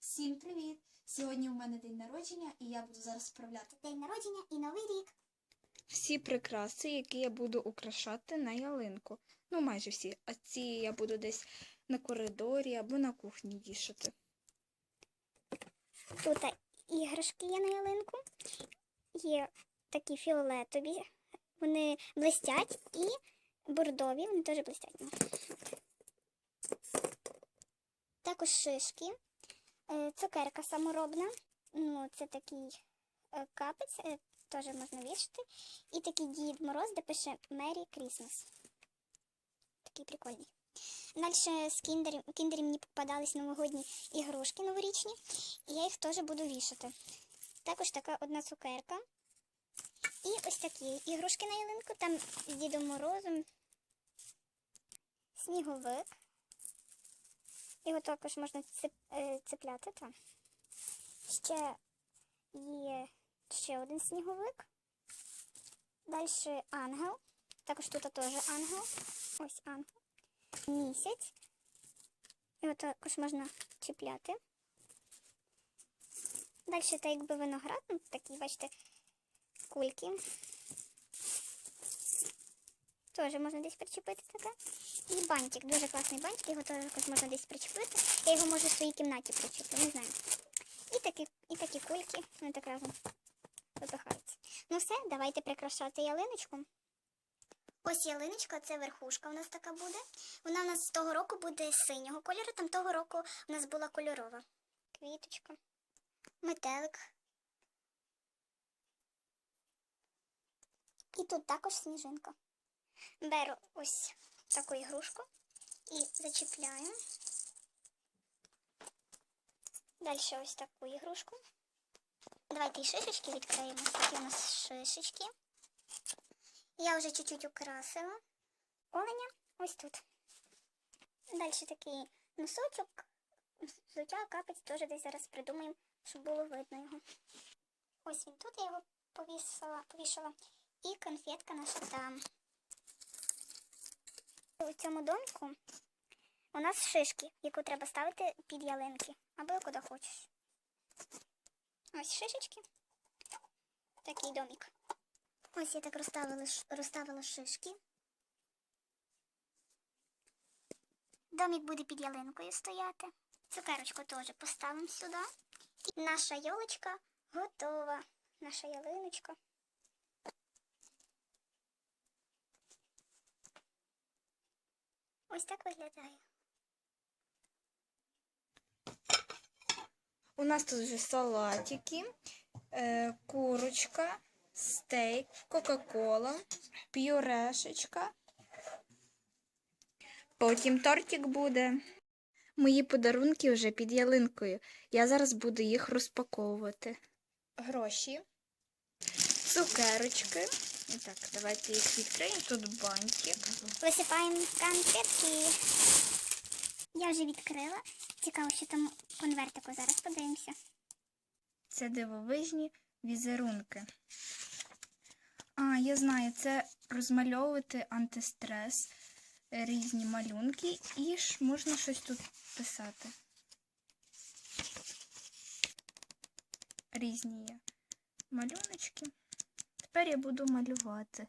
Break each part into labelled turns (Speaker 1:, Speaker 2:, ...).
Speaker 1: Всім привіт! Сьогодні у мене день народження, і я буду зараз справляти
Speaker 2: День народження і новий рік.
Speaker 3: Всі прикраси, які я буду украшати на ялинку. Ну, майже всі. А ці я буду десь на коридорі або на кухні вішати.
Speaker 2: Тут іграшки є на ялинку. Є такі фіолетові. Вони блистять і бордові, вони теж блистять. Також шишки. Е, Цукерка саморобна. Ну, це такий е, капець, е, теж можна вішати. І такий Дід Мороз, де пише Merry Christmas. Такий прикольний. Далі з кіндерів, кіндерів мені попадались новогодні ігрушки новорічні, і я їх теж буду вішати. Також така одна цукерка. І ось такі ігрушки на ялинку. Там з Дідом Морозом сніговик. Його також можна е, цепляти. Та. Ще є ще один сніговик. Далі ангел. Також тут теж ангел. Ось ангел місяць. Його також можна чіпляти. Далі так якби виноград, ну, такі, бачите, кульки. Теж можна десь причепити таке. І бантик, дуже класний бантик, його також можна десь причепити. Я його можу в своїй кімнаті причепити, не знаю. І такі, і такі кульки, вони так разом випихаються. Ну все, давайте прикрашати ялиночку. Ось ялиночка, це верхушка у нас така буде. Вона у нас з того року буде синього кольору, там того року у нас була кольорова. Квіточка, метелик. І тут також сніжинка. Беру ось таку ігрушку і зачіпляю. Далі ось таку ігрушку. Давайте і шишечки відкриємо. Такі у нас шишечки. Я вже чуть-чуть украсила оленя ось тут. Далі такий носочок, взуття, капець теж десь зараз придумаємо, щоб було видно його. Ось він тут, я його повісила, повішала. І конфетка наша там. У цьому доміку у нас шишки, яку треба ставити під ялинки, або куди хочеш. Ось шишечки. Такий домик. Ось я так розставила, розставила шишки. Домик буде під ялинкою стояти. Цукерочку теж поставимо сюди. Наша йолочка готова. Наша ялиночка. Ось так виглядає.
Speaker 3: У нас тут вже салатики, е, курочка, стейк, кока-кола, пюрешечка. Потім тортик буде. Мої подарунки вже під ялинкою. Я зараз буду їх розпаковувати. Гроші, цукерочки. І так, давайте їх відкриємо. Тут бантик.
Speaker 2: Висипаємо конфетки. Я вже відкрила. Цікаво, що там конвертику. Зараз подивимося.
Speaker 3: Це дивовижні візерунки. А, я знаю, це розмальовувати антистрес, різні малюнки, і ж можна щось тут писати. Різні є малюночки. Тепер я буду малювати.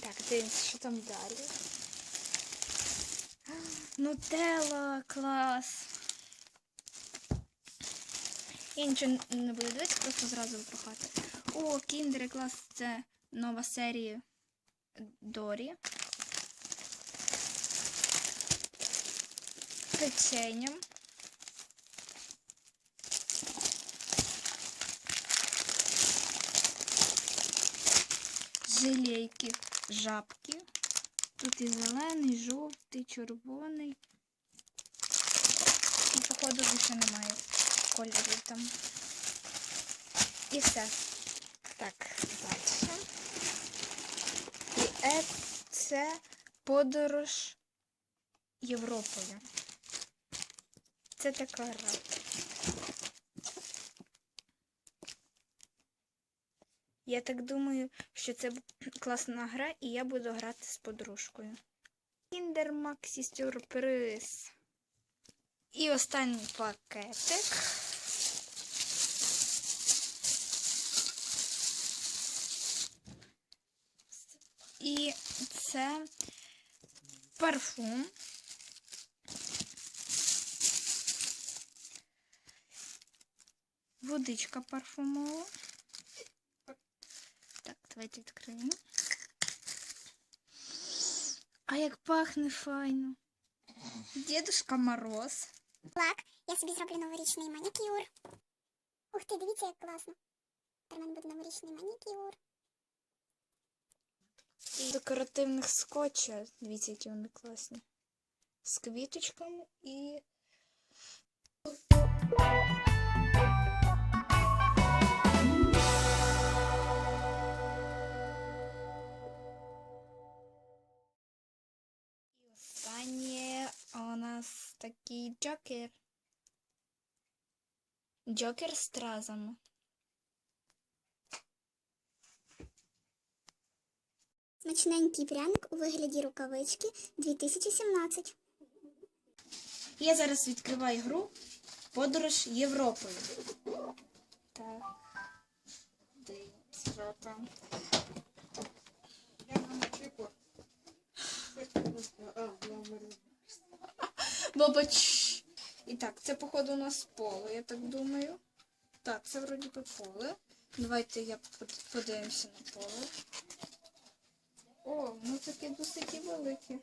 Speaker 3: Так, дивимося, що там далі. Нутелла, клас. Я нічого не буду дивитися, просто зразу випрохати. О, Кіндери клас, це нова серія Дорі. Печенням. Жилейки, жабки. Тут і зелений, жовтий, червоний. І, походу, більше немає кольорів там. І все. Так, далі. І е- це подорож Європою. Це така гра. Я так думаю, що це класна гра, і я буду грати з подружкою. Kinder Maxi сюрприз. І останній пакетик. І це парфум. Водичка парфумова. Так, давайте відкриємо. А як пахне файно. Дедушка Мороз.
Speaker 2: Лак. Я собі зроблю новорічний манікюр. Ух ти, дивіться, як класно. Тепер в мене буде новорічний манікюр.
Speaker 3: І декоративних скотча. Дивіться, які вони класні. З квіточками і. І Нас такий джокер. Джокер з стразами.
Speaker 2: Смачненький пряник у вигляді рукавички 2017.
Speaker 1: Я зараз відкриваю гру Подорож Європою.
Speaker 3: Так. Дивимося, що там. Бабач. І так, це, походу, у нас поле, я так думаю. Так, це вроді би поле. Давайте я подивимося на поле. О, ну таке досить велике.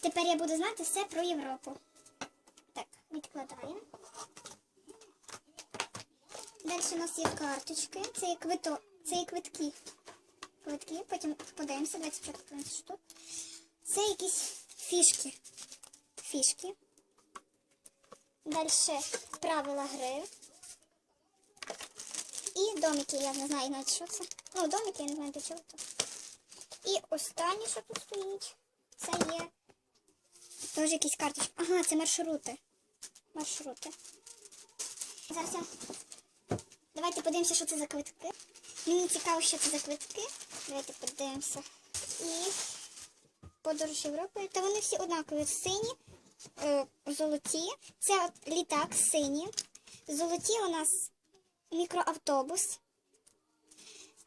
Speaker 2: Тепер я буду знати все про Європу. Так, відкладаємо. Далі у нас є карточки. Це є квито... це є квитки. Квитки, потім подивимося, що тут. Це якісь фішки. Фішки. Далі правила гри. І домики, я не знаю навіть що це. Ну, домики, я не знаю для чого це. І останнє, що тут стоїть, це є Теж якісь карточки. Ага, це маршрути. Маршрути. Зараз я. Давайте подивимося, що це за квитки. Мені цікаво, що це за квитки. Давайте подивимося. І подорож Європою. Та вони всі однакові. Сині, е, золоті. Це літак сині. Золоті у нас мікроавтобус.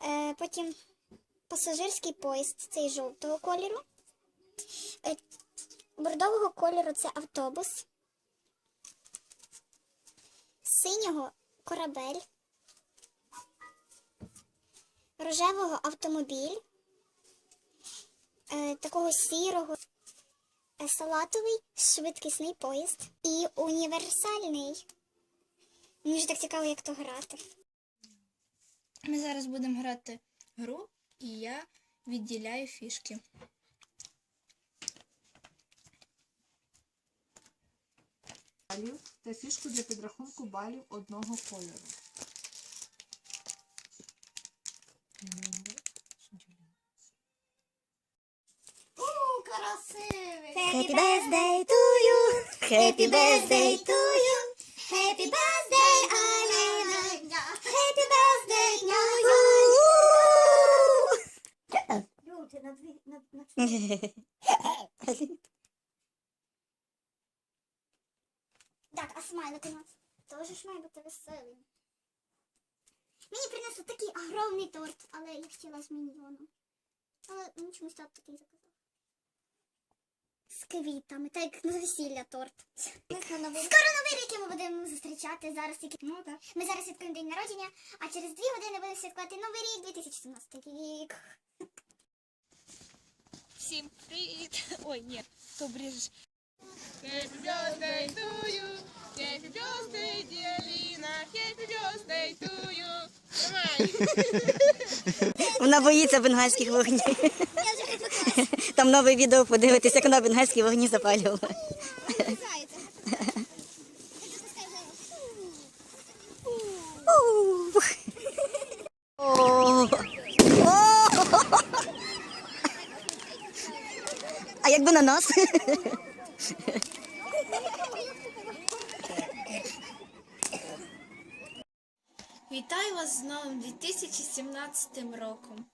Speaker 2: Е, потім пасажирський поїзд, цей жовтого кольору. Е, Бордового кольору це автобус. Синього корабель. Рожевого автомобіль. Е, такого сірого. е, Салатовий швидкісний поїзд. І універсальний. Мені вже так цікаво, як то грати.
Speaker 3: Ми зараз будемо грати гру, і я відділяю фішки.
Speaker 4: балів та фішку для підрахунку балів одного кольору.
Speaker 2: Happy birthday to you. Happy birthday to you. Happy birthday, Alina. Happy birthday to you. Так, а смайлик у нас має бути веселий. Мені принесли такий огромний торт, але я хотіла з міньйоном. Але мені чомусь тато такий заказав. Квітами, так як на весілля торт. Скоро новий рік ми будемо зустрічати зараз тільки. Ну так. Ми зараз святкуємо день народження, а через дві години будемо святкувати новий рік 2017 рік.
Speaker 3: Всім привіт! Ой, ні, то бріжеш.
Speaker 5: Happy birthday to you. Happy birthday, dear Lina. Happy birthday to you.
Speaker 6: Вона боїться бенгальських вогнів. Там нове відео подивитися, як вона бенгальські вогні запалювала. А якби на нас?
Speaker 1: Вітаю вас з новим 2017 роком.